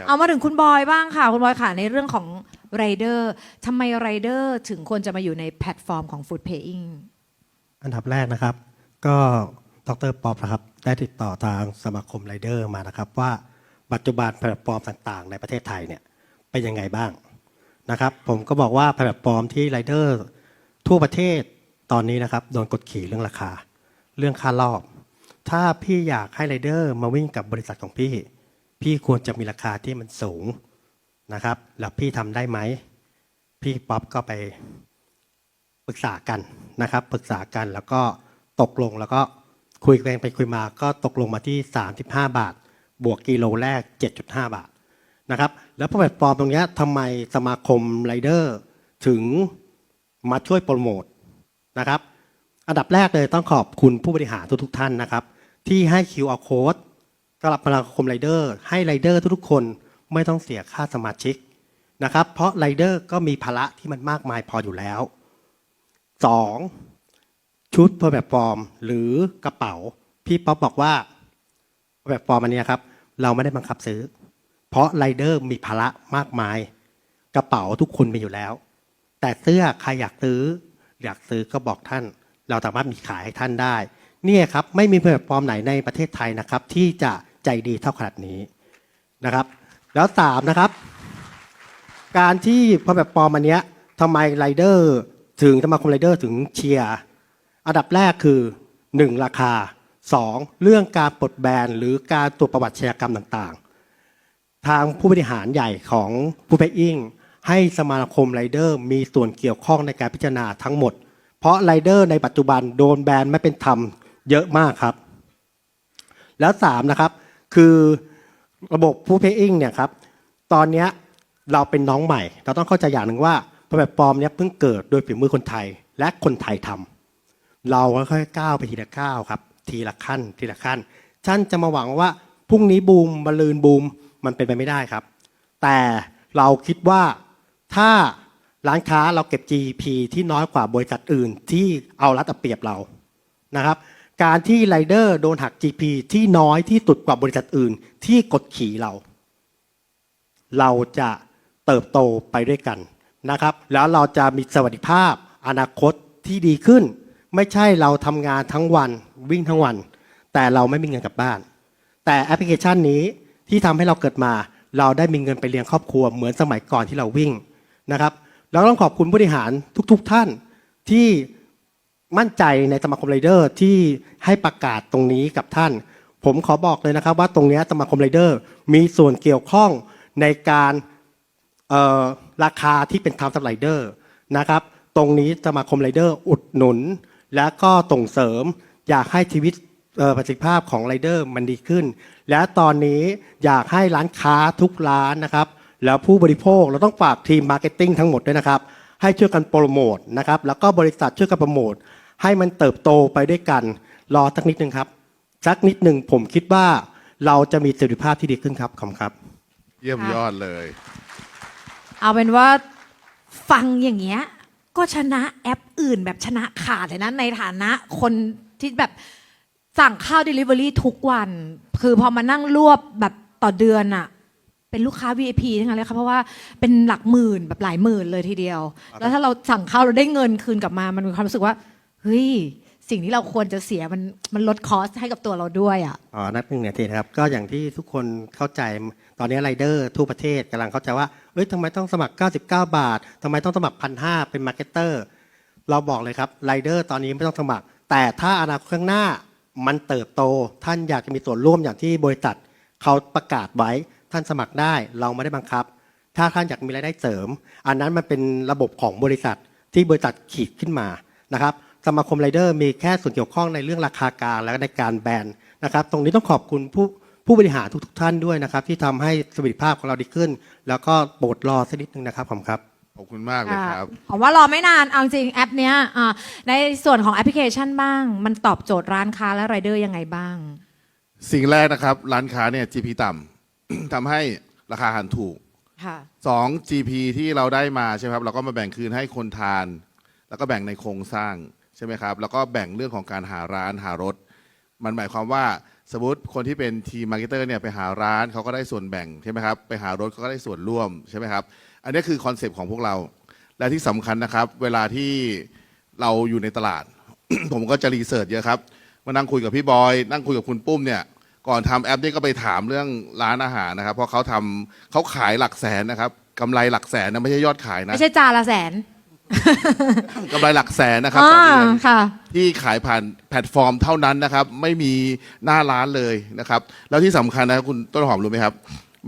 ครับเอามาถึงคุณบอยบ้างค่ะ คุณบอยค่ะในเรื่องของไรเดอร์ทำไมไรเดอร์ถึงควรจะมาอยู่ในแพลตฟอร์มของ Food Paying อันดับแรกนะครับ ก็ดรป๊อปนะครับ ได้ติดต่อทางสมาคมไรเดอร์มานะครับ ว่าปัจจุบันแพลตฟอร์มต่างๆ ในประเทศไทยเนี่ยเป็นยังไงบ้างนะครับ ผมก็บอกว่าแพลตฟอร์มที่ไรเดอร์ทั่วประเทศตอนนี้นะครับโดนกดขี่เรื่องราคา เรื่องค่ารอบ ถ้าพี่อยากให้ไรเดอร์มาวิ่งกับบริษัทของพี่ พี่ควรจะมีราคาที่มันสูงนะครับ แล้วพี่ทำได้ไหม พี่ป๊อปก็ไปปรึกษากันนะครับ ปรึกษากันแล้วก็ตกลงแล้วก็คุยกันไปคุยมาก็ตกลงมาที่ 35 บาท บวกกิโลแรก 7.5 บาทนะครับแล้วแพลตฟอร์มตรงนี้ทำไมสมาคมไรเดอร์ถึงมาช่วยโปรโมทนะครับ อันดับแรกเลยต้องขอบคุณผู้บริหารทุกๆท่านนะครับ ที่ให้ QR code สำหรับสมาคมไรเดอร์ให้ไรเดอร์ทุกๆคนไม่ต้องเสียค่าสมาชิกนะครับ เพราะไรเดอร์ก็มีภาระที่มันมากมายพออยู่แล้วสองชุดเพอร์แบบฟอร์มหรือกระเป๋า พี่ป๊อปบอกว่าแบบฟอร์มอันนี้ครับ เราไม่ได้บังคับซื้อ เพราะไรเดอร์มีภาระมากมาย กระเป๋าทุกคนมีอยู่แล้ว แต่เสื้อใครอยากซื้อ อยากซื้อก็บอกท่าน เราสามารถมีขายให้ท่านได้ เนี่ยครับไม่มีแพลตฟอร์มไหนในประเทศไทยนะครับ ที่จะ ใจดีเท่าขนาดนี้นะครับ แล้วสามนะครับ การที่พอแบบฟอมอันเนี้ยทำไมไรเดอร์ถึงสมาคมไรเดอร์ถึงเชียร์อันดับแรกคือ 1 ราคา 2 เรื่องการปลดแบนหรือการตรวจประวัติชญากรรมต่างๆ ทางผู้บริหารใหญ่ของผู้เพอิงให้สมาคมไรเดอร์มีส่วนเกี่ยวข้องในการพิจารณาทั้งหมด เพราะไรเดอร์ในปัจจุบันโดนแบนไม่เป็นธรรมเยอะมากครับ แล้วสามนะครับ คือระบบผู้เพย์อิงเนี่ยครับตอนนี้เราเป็นน้องใหม่ เราต้องเข้าใจอย่างหนึ่งว่าแพลตฟอร์มเนี้ยเพิ่งเกิดโดยฝีมือคนไทย และคนไทยทำเราค่อยๆก้าวไปทีละก้าวครับทีละขั้นทีละขั้นท่านจะมาหวังว่าพรุ่งนี้บูมบอลลูนบูมมันเป็นไปไม่ได้ครับ แต่เราคิดว่าถ้าร้านค้าเราเก็บ GP ที่น้อยกว่าบริษัทอื่นที่เอารัดเอาเปรียบเรานะครับ การที่ไรเดอร์โดนหัก GP ที่น้อยที่สุดกว่าบริษัทอื่น ที่กดขี่เรา เราจะเติบโตไปด้วยกันนะครับ แล้วเราจะมีสวัสดิภาพ อนาคตที่ดีขึ้น ไม่ใช่เราทำงานทั้งวันวิ่งทั้งวัน แต่เราไม่มีเงินกลับบ้าน แต่แอปพลิเคชันนี้ที่ทำให้เราเกิดมา เราได้มีเงินไปเลี้ยงครอบครัวเหมือนสมัยก่อนที่เราวิ่งนะครับ แล้วต้องขอบคุณผู้บริหารทุก ๆ ท่านที่ มั่นใจในสมาคมไรเดอร์ที่ให้ประกาศตรงนี้กับท่าน ผมขอบอกเลยนะครับว่าตรงนี้สมาคมไรเดอร์มีส่วนเกี่ยวข้องในการราคาที่เป็นธรรมสำหรับไรเดอร์นะครับตรงนี้สมาคมไรเดอร์อุดหนุน และก็ส่งเสริมอยากให้ชีวิตประสิทธิภาพของไรเดอร์มันดีขึ้น และตอนนี้อยากให้ร้านค้าทุกร้านนะครับ แล้วผู้บริโภคเราต้องฝากทีมมาร์เก็ตติ้งทั้งหมดด้วยนะครับ ให้ช่วยกันโปรโมทนะครับแล้วก็บริษัทช่วยกันโปรโมท ให้มันเติบโตไปด้วยกัน รอสักนิดหนึ่งครับสักนิดหนึ่งผมคิดว่าเราจะมีประสิทธิภาพที่ดีขึ้นครับขอบคุณครับ เยี่ยมยอดเลย เอาเป็นว่าฟังอย่างเงี้ยก็ชนะแอปอื่นแบบชนะขาดเลยนะ ในฐานะคนที่แบบสั่งข้าว Delivery ทุกวัน คือพอมานั่งรวบแบบต่อเดือนอะเป็นลูกค้า VIP ทั้งนั้นเลยค่ะเพราะว่าเป็นหลักหมื่นแบบหลายหมื่นเลยทีเดียว แล้วถ้าเราสั่งข้าวเราได้เงินคืนกลับมามันมีความรู้สึกว่า เฮ้ย สิ่งที่เราควรจะเสียมันมันลดคอสให้กับตัวเราด้วยอะอ๋อนับหนึ่งนาทีนะครับ ก็อย่างที่ทุกคนเข้าใจตอนนี้ไรเดอร์ทั่วประเทศกำลังเข้าใจว่าเอ้ยทำไมต้องสมัคร 99 บาททำไมต้องสมัครพันห้าเป็นมาร์เก็ตเตอร์เราบอกเลยครับไรเดอร์ตอนนี้ไม่ต้องสมัคร แต่ถ้าอนาคตข้างหน้ามันเติบโต ท่านอยากจะมีส่วนร่วมอย่างที่บริษัทเขาประกาศไว้ ท่านสมัครได้เราไม่ได้บังคับ ถ้าท่านอยากมีรายได้เสริม อันนั้นมันเป็นระบบของบริษัทที่บริษัทขีดขึ้นมานะครับ สมาคมไรเดอร์มีแค่ส่วนเกี่ยวข้องในเรื่องราคากลางและในการแบนนะครับ ตรงนี้ต้องขอบคุณผู้ผู้บริหารทุกๆท่านด้วยนะครับ ที่ทำให้สวัสดิภาพของเราดีขึ้น แล้วก็โปรดรอสักนิดนึงนะครับผมครับขอบคุณมากเลยครับอ่าผมว่ารอไม่นานเอาจริงแอปเนี้ยอ่าในส่วนของแอปพลิเคชันบ้าง มันตอบโจทย์ร้านค้าและไรายเดอร์ยังไงบ้าง สิ่งแรกนะครับ ร้านค้าเนี่ย GP ต่ำทำให้ราคาอาหารถูกค่ะสอง GP ที่เราได้มาใช่ไหมครับ เราก็มาแบ่งคืนให้คนทาน แล้วก็แบ่งในโครงสร้างใช่ไหมครับ แล้วก็แบ่งเรื่องของการหาร้านหารถ มันหมายความว่าสมมติคนที่เป็นทีมมาร์เก็ตเตอร์เนี่ยไปหาร้านเขาก็ได้ส่วนแบ่งใช่ไหมครับ ไปหารถเขาก็ได้ส่วนร่วมใช่ไหมครับ อันนี้คือคอนเซปต์ของพวกเรา และที่สำคัญนะครับ เวลาที่เราอยู่ในตลาด ผมก็จะรีเสิร์ชเยอะครับ มานั่งคุยกับพี่บอย นั่งคุยกับคุณปุ้มเนี่ย ก่อนทำแอปนี่ก็ไปถามเรื่องร้านอาหารนะครับ เพราะเขาทำเขาขายหลักแสนนะครับกำไรหลักแสนนะไม่ใช่ยอดขายนะ ไม่ใช่จานละแสน กำไรหลักแสนนะครับอ่าต่อเดือน ค่ะ ที่ขายผ่านแพลตฟอร์มเท่านั้นนะครับ ไม่มีหน้าร้านเลยนะครับ แล้วที่สำคัญนะคุณต้นหอมรู้ไหมครับ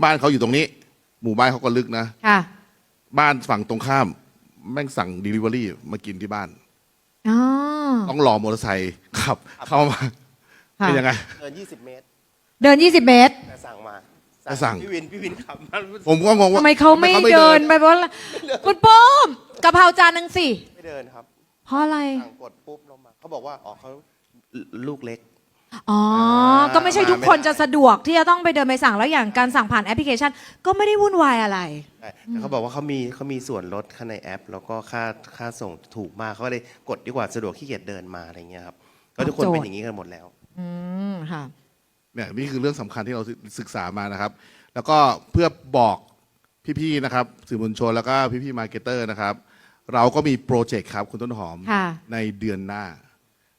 บ้านเขาอยู่ตรงนี้ หมู่บ้านเขาก็ลึกนะ ค่ะบ้านฝั่งตรงข้าม แม่งสั่ง Delivery มากินที่บ้าน อ๋อ ต้องรอมอเตอร์ไซค์ขับ เข้ามาค่ะ เป็นยังไง เกิน 20 เมตร เดิน 20 เมตรแต่สั่งมาแต่สั่ง พี่วิน พี่วินขับมาผมก็งงว่าทำไมเขาไม่ทำเดินไปเพราะอะไรคุณปุ้ม กะเพราจานหนึ่งสิ ไม่เดินครับเพราะอะไร สั่งกดปุ๊บลงมาเขาบอกว่าอ๋อเขาลูกเล็ก อ๋อ ก็ไม่ใช่ทุกคนจะสะดวกที่จะต้องไปเดินไปสั่งแล้วอย่างการสั่งผ่านแอปพลิเคชัน ก็ไม่ได้วุ่นวายอะไร ใช่แต่เขาบอกว่าเขามีเขามีส่วนลดค่าในแอป แล้วก็ค่าค่าส่งถูกมากเขาก็เลยกดดีกว่าสะดวกขี้เกียจเดินมาอะไรเงี้ยครับก็ทุกคนตอบโจทย์เป็นอย่างนี้กันหมดแล้ว อืมค่ะ เนี่ยนี่คือเรื่องสำคัญที่เราศึกษามานะครับ แล้วก็เพื่อบอกพี่ๆนะครับสื่อมวลชนแล้วก็พี่ๆมาร์เก็ตเตอร์นะครับ เราก็มีโปรเจกต์ครับคุณต้นหอมค่ะ ในเดือนหน้า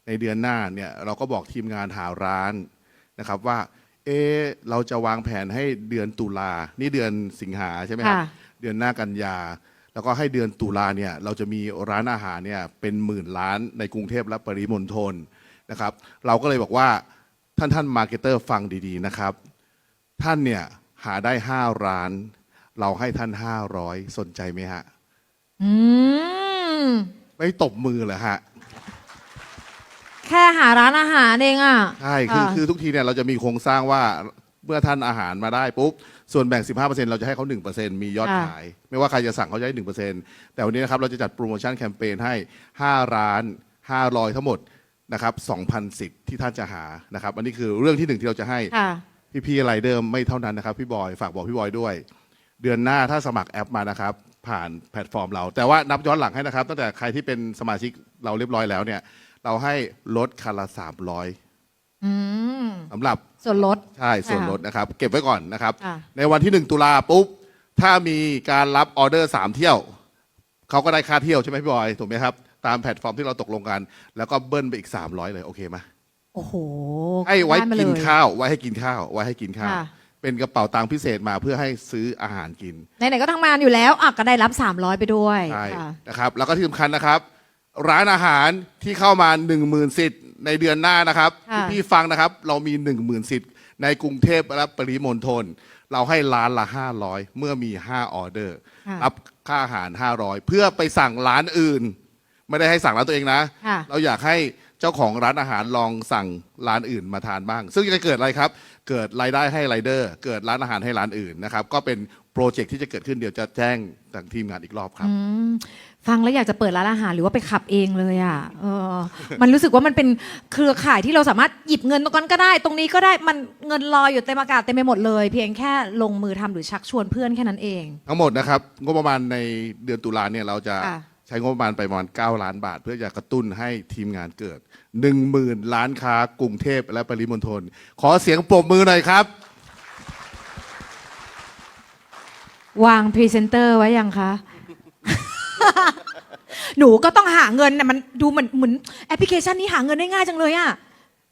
ในเดือนหน้าเนี่ยเราก็บอกทีมงานหาร้านนะครับว่า เอะเราจะวางแผนให้เดือนตุลานี่เดือนสิงหาใช่ไหมครับค่ะ เดือนหน้ากันยา แล้วก็ให้เดือนตุลาเนี่ยเราจะมีร้านอาหารเนี่ยเป็นหมื่นร้านในกรุงเทพและปริมณฑลนะครับ เราก็เลยบอกว่าท่านท่านมาร์เก็ตเตอร์ฟังดีๆนะครับ ท่านเนี่ยหาได้ห้าร้าน เราให้ท่านห้าร้อยสนใจไหมฮะ อืม ไม่ตบมือเหรอฮะ แค่หาร้านอาหารเองอะใช่ คือค่ะคือทุกทีเนี่ยเราจะมีโครงสร้างว่าเมื่อท่านอาหารมาได้ปุ๊บ ส่วนแบ่ง 15%เราจะให้เขา 1%มียอดขาย ไม่ว่าใครจะสั่งเขาจะได้1%แต่วันนี้นะครับเราจะจัดโปรโมชั่นแคมเปญให้ 5 ร้าน 500 ทั้งหมดนะครับ2,000สิทธิ์ที่ท่านจะหานะครับ อันนี้คือเรื่องที่หนึ่งที่เราจะให้ ค่ะ พี่ๆไรเดอร์ไม่เท่านั้นนะครับ พี่บอย ฝากบอกพี่บอยด้วย เดือนหน้าถ้าสมัครแอปมานะครับ ผ่านแพลตฟอร์มเรา แต่ว่านับย้อนหลังให้นะครับ ตั้งแต่ใครที่เป็นสมาชิกเราเรียบร้อยแล้วเนี่ย เราให้ลดคันละ300อืมสำหรับ ส่วนลด ใช่ส่วนลดนะครับ เก็บไว้ก่อนนะครับ ค่ะ ในวันที่ 1 ตุลาปุ๊บ ถ้ามีการรับออเดอร์ 3 เที่ยว เขาก็ได้ค่าเที่ยวใช่ไหมพี่บอย ถูกไหมครับ ตามแพลตฟอร์มที่เราตกลงกัน แล้วก็เบิ้ลไปอีก 300 เลย โอเคไหมโอ้โหให้ไว้ด้มากินเลยข้าว ไว้ให้กินข้าว ไว้ให้กินข้าว ค่ะ เป็นกระเป๋าตังค์พิเศษมาเพื่อให้ซื้ออาหารกินไหนๆก็ทำงานอยู่แล้วอะก็ได้รับ 300 ไปด้วยใช่ค่ะ นะครับ แล้วก็ที่สำคัญนะครับ ร้านอาหารที่เข้ามา 1 0,000สิทธิ์ในเดือนหน้านะครับค่ะ พี่ๆฟังนะครับ เรามี 1 0,000สิทธิ์ในกรุงเทพและปริมณฑลเราให้ร้านละ 500 เมื่อมี 5 ออเดอร์ ค่ะ รับค่าอาหาร 500 เพื่อไปสั่งร้านอื่น ไม่ได้ให้สั่งร้านตัวเองนะ ค่ะ เราอยากให้เจ้าของร้านอาหารลองสั่งร้านอื่นมาทานบ้าง ซึ่งจะเกิดอะไรครับ เกิดรายได้ให้ไรเดอร์ เกิดร้านอาหารให้ร้านอื่นนะครับ ก็เป็นโปรเจกต์ที่จะเกิดขึ้นเดี๋ยวจะแจ้งทางทีมงานอีกรอบครับ อืมฟังแล้วอยากจะเปิดร้านอาหารหรือว่าไปขับเองเลยอะเออ มันรู้สึกว่ามันเป็นเครือข่ายที่เราสามารถหยิบเงินตรงนั้นก็ได้ ตรงนี้ก็ได้มันเงินลอยอยู่เต็มอากาศเต็มไปหมดเลย เพียงแค่ลงมือทำหรือชักชวนเพื่อนแค่นั้นเอง ทั้งหมดนะครับงบประมาณในเดือนตุลาเนี่ยเราจะค่ะ ใช้งบประมาณไปประมาณ 9 ล้านบาท เพื่อจะกระตุ้นให้ทีมงานเกิด 1 0,000 ล้านค้ากรุงเทพและปริมณฑลขอเสียงปรบมือหน่อยครับ วางพรีเซนเตอร์ไว้ยังคะ หนูก็ต้องหาเงินนะมันดูเหมือนเหมือนแอปพลิเคชันนี้หาเงินได้ง่ายจังเลยอะ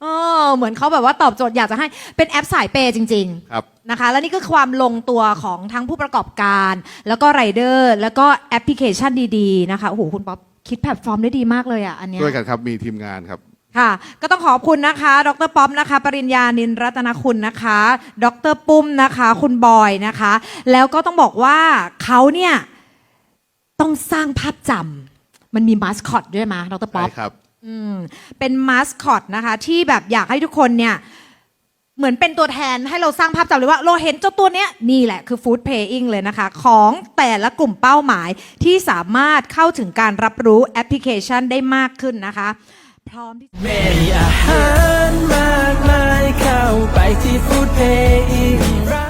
เออเหมือนเขาแบบว่าตอบโจทย์อยากจะให้เป็นแอปสายเปย์จริงๆครับนะคะ และนี่ก็ความลงตัวของทั้งผู้ประกอบการ แล้วก็ไรเดอร์แล้วก็แอปพลิเคชันดีๆนะคะโอ้โหคุณป๊อปคิดแพลตฟอร์มได้ดีมากเลยอะอันเนี้ย ด้วยกันครับมีทีมงานครับ ค่ะ ก็ต้องขอบคุณนะคะ ดรป๊อปนะคะ ปริญญานินรัตนคุณนะคะ ดรปุ้มนะคะ คุณบอยนะคะ แล้วก็ต้องบอกว่าเขาเนี่ย ต้องสร้างภาพจำ มันมีมาสคอตด้วยมั้ยดรป๊อป ใช่ครับ อืมเป็นมาสคอตนะคะ ที่แบบอยากให้ทุกคนเนี่ยเหมือนเป็นตัวแทนให้เราสร้างภาพจำเลยว่า เราเห็นเจ้าตัวเนี้ยนี่แหละคือฟู้ดเพย์อิงเลยนะคะ ของแต่ละกลุ่มเป้าหมายที่สามารถเข้าถึงการรับรู้แอปพลิเคชันได้มากขึ้นนะคะ พร้อมที่มีอาหารมากมายเข้าไปที่ฟู้ดเพย์อิน